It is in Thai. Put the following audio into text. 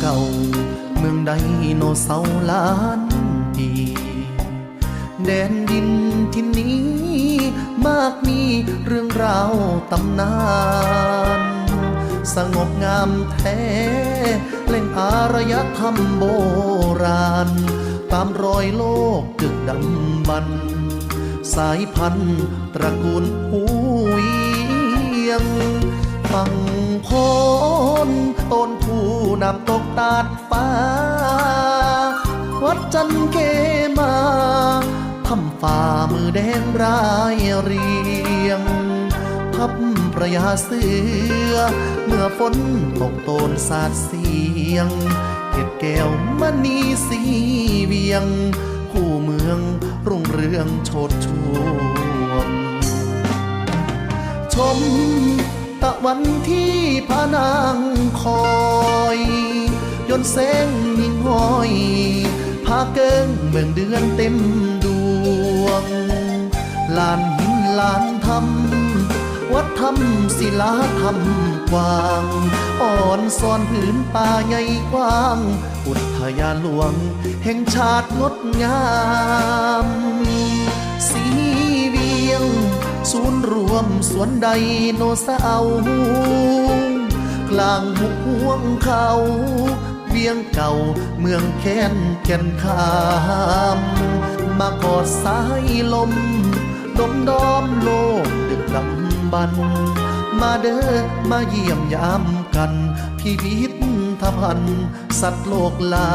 เก่า เมืองไดโนเสาล้านปีแดนดินที่นี้ มากมีเรื่องราวตำนาน สงบงามแท้เล่งอารยธรรมโบราณ ตามรอยโลกดึกดำบรรสายพันธุ์ตระกูลหูเวียงฟังพนต้นผู้ นำตกตาดฟ้า วัดจันเกมาทำฝ่ามือแดงรายเรียงทับประยาเสือ เมื่อฝนตกโตนสาดเสียงเก็ดแก้วมณีสีเวียง คู่เมืองรุ่งเรืองโชดช่ วันที่พานางคอยยนต์แสงมิ่งห้อยพาเกิงเมืองเดือนเต็มดวงลานหินลานธรรมวัดธรรมศิลาธรรมกว้างอ่อนซ่อนผืนป่าใหญ่กว้าง อุทยานหลวง แห่งชาติงดงาม วมสวนไดโนเสาร์กลางหุบห่วงเขาเวียงเก่าเมืองแค้นแก่นขามมากอดสายลมดมดอมโลกดึกดำบรรพ์มาเด้อมาเยี่ยมยามกัน พิพิธภัณฑ์สัตว์โลกลา